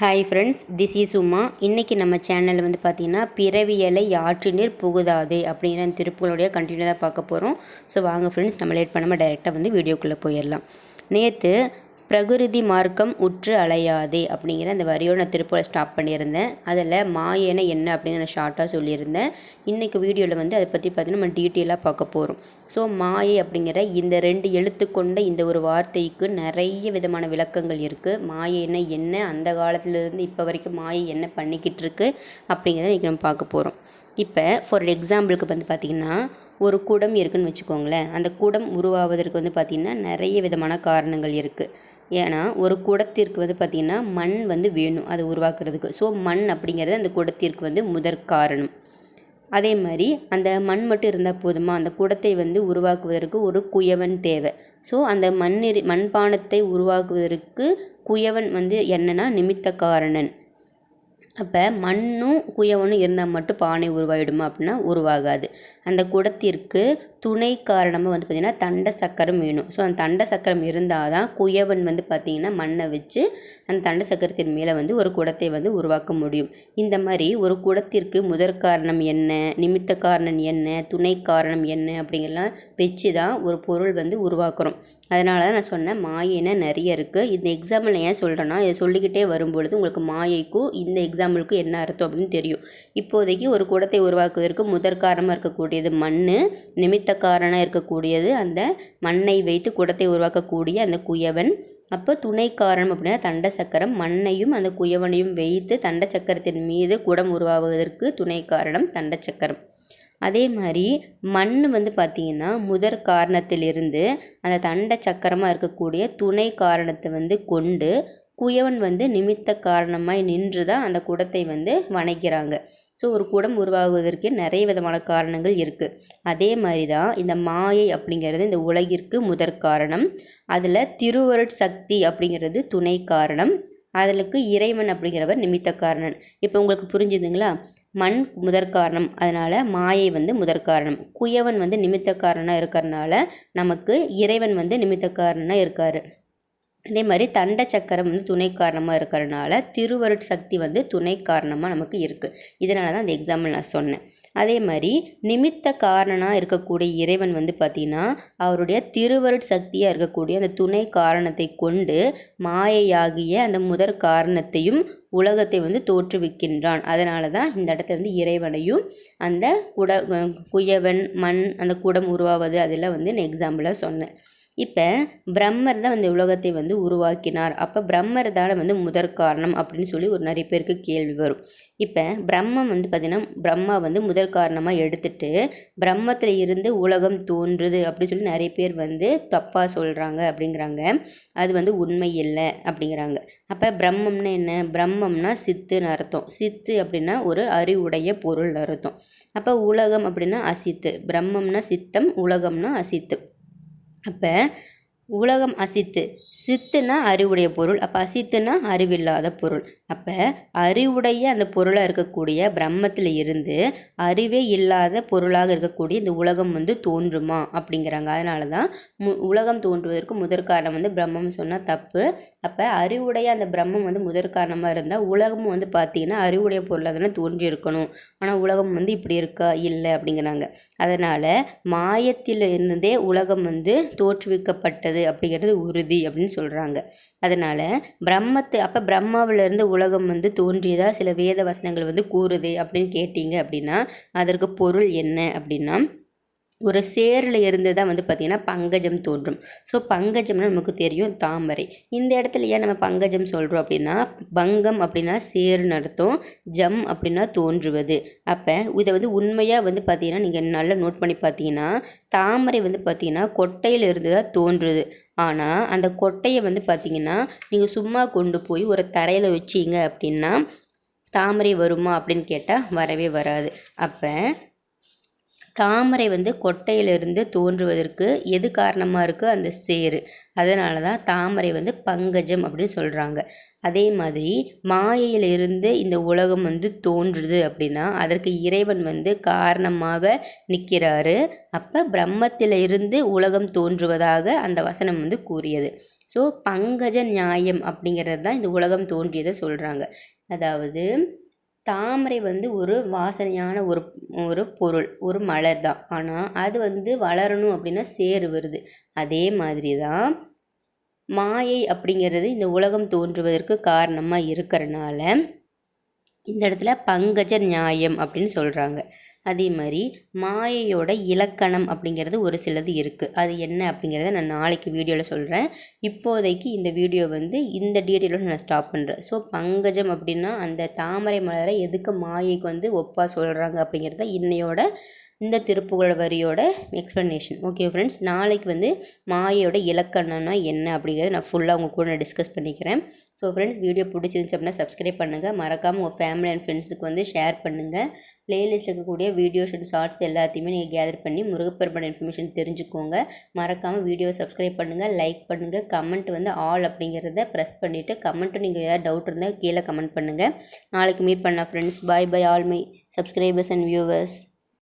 Hi friends this is Uma இன்றைக்கி நம்ம சேனலில் வந்து பார்த்திங்கன்னா பிறவியலை ஆற்றினீர் புகுதாதே அப்படிங்கிற அந்த திருப்புகளுடைய கண்டினியூ தான் பார்க்க போகிறோம் ஸோ வாங்க ஃப்ரெண்ட்ஸ் நம்ம லேட் பண்ணாமல் டைரெக்டாக வந்து வீடியோக்குள்ளே போயிடலாம். நேற்று பிரகிருதி மார்க்கம் உற்று அலையாதே அப்படிங்கிற அந்த வரியோட நான் திருப்பூரை ஸ்டாப் பண்ணியிருந்தேன். அதில் மாயன என்ன அப்படின்னு நான் ஷார்ட்டாக சொல்லியிருந்தேன். இன்றைக்கு வீடியோவில் வந்து அதை பற்றி பார்த்தீங்கன்னா நம்ம டீட்டெயிலாக பார்க்க போகிறோம் ஸோ மாயை அப்படிங்கிற இந்த ரெண்டு எழுத்து கொண்ட இந்த ஒரு வார்த்தைக்கு நிறைய விதமான விளக்கங்கள் இருக்குது மாயைன்னா என்ன அந்த காலத்திலேருந்து இப்போ வரைக்கும் மாயை என்ன பண்ணிக்கிட்டு இருக்கு அப்படிங்கிறத இன்றைக்கி நம்ம பார்க்க போகிறோம் இப்போ ஃபார் எக்ஸாம்பிளுக்கு வந்து பார்த்திங்கன்னா ஒரு குடம் இருக்குதுன்னு வச்சுக்கோங்களேன். அந்த குடம் உருவாவதற்கு வந்து பார்த்திங்கன்னா நிறைய விதமான காரணங்கள் இருக்குது ஏன்னா ஒரு குடத்திற்கு வந்து பார்த்திங்கன்னா மண் வந்து வேணும் அதை உருவாக்குறதுக்கு. ஸோ மண் அப்படிங்கிறது அந்த குடத்திற்கு வந்து முதற் காரணம். அதே மாதிரி அந்த மண் மட்டும் இருந்தால் போதுமா? அந்த குடத்தை வந்து உருவாக்குவதற்கு ஒரு குயவன் தேவை. ஸோ அந்த மண்ணெறி மண்பானத்தை உருவாக்குவதற்கு குயவன் வந்து என்னென்னா நிமித்த காரணன். அப்போ மண்ணும் குயவனும் இருந்தால் மட்டும் பானை உருவாகிடுமா அப்படின்னா உருவாகாது. அந்த குடத்திற்கு துணை காரணமாக வந்து பார்த்திங்கன்னா தண்டை சக்கரம் வேணும். ஸோ அந்த தண்ட சக்கரம் இருந்தால் தான் குயவன் வந்து பார்த்திங்கன்னா மண்ணை வச்சு அந்த தண்டை சக்கரத்தின் மேலே வந்து ஒரு குடத்தை வந்து உருவாக்க முடியும். இந்த மாதிரி ஒரு குடத்திற்கு முதற் காரணம் என்ன நிமித்த காரணம் என்ன துணை காரணம் என்ன அப்படிங்கிறலாம் வச்சு தான் ஒரு பொருள் வந்து உருவாக்குறோம். அதனால தான் நான் சொன்னேன் மாயின நிறைய இருக்குது இந்த எக்ஸாம்பிள் ஏன் சொல்கிறேன்னா இதை சொல்லிக்கிட்டே வரும்பொழுது உங்களுக்கு மாயைக்கும் இந்த எக்ஸாம்பிளுக்கும் என்ன அர்த்தம் அப்படின்னு தெரியும். இப்போதைக்கு ஒரு குடத்தை உருவாக்குவதற்கு முதற் காரணமாக இருக்கக்கூடியது மண் நிமித்த காரணம் இருக்கக்கூடியது அந்த மண்ணை வைத்து குடத்தை உருவாக்கக்கூடிய அந்த குயவன். அப்போ துணை காரணம் அப்படின்னா தண்ட சக்கரம். மண்ணையும் அந்த குயவனையும் வைத்து தண்ட சக்கரத்தின் மீது குடம் உருவாவதற்கு துணை காரணம் தண்ட சக்கரம். அதே மாதிரி மண் வந்து பார்த்திங்கன்னா முதற் காரணத்திலிருந்து அந்த தண்ட சக்கரமாக இருக்கக்கூடிய துணை காரணத்தை வந்து கொண்டு குயவன் வந்து நிமித்த காரணமாய் நின்று தான் அந்த குடத்தை வந்து வணைக்கிறாங்க. ஸோ ஒரு குடம் உருவாகுவதற்கு நிறைய விதமான காரணங்கள் இருக்குது அதே மாதிரி தான் இந்த மாயை அப்படிங்கிறது இந்த உலகிற்கு முதற் காரணம். அதில் திருவருட் சக்தி அப்படிங்கிறது துணை காரணம். அதற்கு இறைவன் அப்படிங்கிறவர் நிமித்த காரணன். இப்போ உங்களுக்கு புரிஞ்சுதுங்களா? மண் முதற் காரணம். அதனால் மாயை வந்து முதற் காரணம். குயவன் வந்து நிமித்த காரணனாக இருக்கிறனால நமக்கு இறைவன் வந்து நிமித்த காரணனாக இருக்கார். அதே மாதிரி தண்ட சக்கரம் வந்து துணை காரணமாக இருக்கிறனால திருவருட் சக்தி வந்து துணை காரணமாக நமக்கு இருக்குது இதனால தான் அந்த எக்ஸாம்பிள் நான் சொன்னேன். அதே மாதிரி நிமித்த காரணனாக இருக்கக்கூடிய இறைவன் வந்து பார்த்திங்கன்னா அவருடைய திருவருட் சக்தியாக இருக்கக்கூடிய அந்த துணை காரணத்தை கொண்டு மாயையாகிய அந்த முதற் காரணத்தையும் உலகத்தை வந்து தோற்றுவிக்கின்றான். அதனால தான் இந்த இடத்துல வந்து இறைவனையும் அந்த குட குயவன் மண் அந்த குடம் உருவாவது அதெல்லாம் வந்து நான் எக்ஸாம்பிளாக சொன்னேன். இப்போ பிரம்மர் தான் வந்து உலகத்தை வந்து உருவாக்கினார். அப்போ பிரம்மர் தானே வந்து முதற் காரணம் அப்படின்னு சொல்லி ஒரு நிறைய பேருக்கு கேள்வி வரும். இப்போ பிரம்மம் வந்து பார்த்திங்கன்னா பிரம்மா வந்து முதற் காரணமாக எடுத்துட்டு பிரம்மத்தில் இருந்து உலகம் தோன்றுது அப்படின்னு சொல்லி நிறைய பேர் வந்து தப்பாக சொல்கிறாங்க அப்படிங்கிறாங்க. அது வந்து உண்மை இல்லை அப்படிங்கிறாங்க. அப்போ பிரம்மம்னா என்ன? பிரம்மம்னா சித்துன்னு அர்த்தம். சித்து அப்படின்னா ஒரு அறிவுடைய பொருள் அர்த்தம். அப்போ உலகம் அப்படின்னா அசித்து. பிரம்மம்னா சித்தம் உலகம்னா அசித்து. அப்போ உலகம் அசித்து சித்துனா அறிவுடைய பொருள் அப்போ அசித்துனா அறிவில்லாத பொருள். அப்போ அறிவுடைய அந்த பொருளாக இருக்கக்கூடிய பிரம்மத்தில் இருந்து அறிவே இல்லாத பொருளாக இருக்கக்கூடிய இந்த உலகம் வந்து தோன்றுமா அப்படிங்கிறாங்க. அதனால தான் மு உலகம் தோன்றுவதற்கு முதற்காரணம் வந்து பிரம்மம் சொன்னால் தப்பு. அப்போ அறிவுடைய அந்த பிரம்மம் வந்து முதற்காரணமாக இருந்தால் உலகமும் வந்து பார்த்திங்கன்னா அறிவுடைய பொருளாக தானே தோன்றி இருக்கணும் ஆனால் உலகம் வந்து இப்படி இருக்கா? இல்லை அப்படிங்கிறாங்க. அதனால் மாயத்தில் இருந்தே உலகம் வந்து தோற்றுவிக்கப்பட்டது அப்படிங்கிறது உறுதி அப்படின்னு சொல்கிறாங்க அதனால் பிரம்மத்து அப்போ பிரம்மாவிலிருந்து உலகம் வந்து தோன்றியதாக சில வேத வசனங்கள் வந்து கூறுது அப்படின்னு கேட்டிங்க அப்படின்னா அதற்கு பொருள் என்ன அப்படின்னா ஒரு சேரில் இருந்து தான் வந்து பார்த்திங்கன்னா பங்கஜம் தோன்றும். ஸோ பங்கஜம்னா நமக்கு தெரியும் தாமரை. இந்த இடத்துல ஏன் நம்ம பங்கஜம் சொல்கிறோம் அப்படின்னா பங்கம் அப்படின்னா சேர்னு அர்த்தம் ஜம் அப்படின்னா தோன்றுவது. அப்போ இதை வந்து உண்மையாக வந்து பார்த்திங்கன்னா நீங்கள் நல்லா நோட் பண்ணி பார்த்தீங்கன்னா தாமரை வந்து பார்த்திங்கன்னா கொட்டையில் இருந்து தான் தோன்றுது. ஆனால் அந்த கொட்டையை வந்து பார்த்திங்கன்னா நீங்கள் சும்மா கொண்டு போய் ஒரு தரையில் வச்சிங்க அப்படின்னா தாமரை வருமா அப்படின்னு கேட்டால் வரவே வராது. அப்போ தாமரை வந்து கொட்டையிலிருந்து தோன்றுவதற்கு எது காரணமாக இருக்குது அந்த சேரு அதனால தான் தாமரை வந்து பங்கஜம் அப்படின்னு சொல்கிறாங்க அதே மாதிரி மாயையிலிருந்து இந்த உலகம் வந்து தோன்றுது அப்படின்னா அதற்கு இறைவன் வந்து காரணமாக நிற்கிறாரு. அப்போ பிரம்மத்தில் இருந்து உலகம் தோன்றுவதாக அந்த வசனம் வந்து கூறியது. ஸோ பங்கஜ நியாயம் அப்படிங்கிறது தான் இந்த உலகம் தோன்றியதை சொல்கிறாங்க அதாவது தாமரை வந்து ஒரு வாசனையான ஒரு ஒரு பொருள் ஒரு மலர் தான். ஆனால் அது வந்து வளரணும் அப்படின்னா சேறு வருது. அதே மாதிரி தான் மாயை அப்படிங்கிறது இந்த உலகம் தோன்றுவதற்கு காரணமாக இருக்கிறனால இந்த இடத்துல பங்கஜ நியாயம் அப்படின்னு சொல்கிறாங்க அதே மாதிரி மாயையோட இலக்கணம் அப்படிங்கிறது ஒரு சிலது இருக்குது அது என்ன அப்படிங்கிறத நான் நாளைக்கு வீடியோவில் சொல்கிறேன் இப்போதைக்கு இந்த வீடியோ வந்து இந்த டீட்டெயிலோட நான் ஸ்டாப் பண்ணுறேன் ஸோ பங்கஜம் அப்படின்னா அந்த தாமரை மலரை எதுக்கு மாயைக்கு வந்து ஒப்பாக சொல்கிறாங்க அப்படிங்கிறத இன்னையோட இந்த திருப்புகழ் வரியோட எக்ஸ்ப்ளனேஷன் ஓகே ஃப்ரெண்ட்ஸ் நாளைக்கு வந்து மாயோட இலக்கணம்னா என்ன அப்படிங்கிறத நான் ஃபுல்லாக உங்கள் கூட நான் டிஸ்கஸ் பண்ணிக்கிறேன். ஸோ ஃப்ரெண்ட்ஸ் வீடியோ பிடிச்சிருந்துச்சு அப்படின்னா சப்ஸ்கிரைப் பண்ணுங்கள் மறக்காமல் உங்கள் ஃபேமிலி அண்ட் ஃப்ரெண்ட்ஸுக்கு வந்து ஷேர் பண்ணுங்கள் ப்ளேலிஸ்ட்டில் இருக்கக்கூடிய வீடியோஸ் அண்ட் ஷார்ட்ஸ் எல்லாத்தையுமே நீங்கள் கேதர் பண்ணி முருகப்பெருமான இன்ஃபர்மேஷன் தெரிஞ்சுக்கோங்க. மறக்காமல் வீடியோ சப்ஸ்கிரைப் பண்ணுங்கள் லைக் பண்ணுங்கள் கமெண்ட் வந்து ஆல் அப்படிங்கிறத ப்ரெஸ் பண்ணிவிட்டு கமெண்ட்டு நீங்கள் ஏதாவது டவுட் இருந்தால் கீழே கமெண்ட் பண்ணுங்கள் நாளைக்கு மீட் பண்ணலாம் friends bye bye all my subscribers and viewers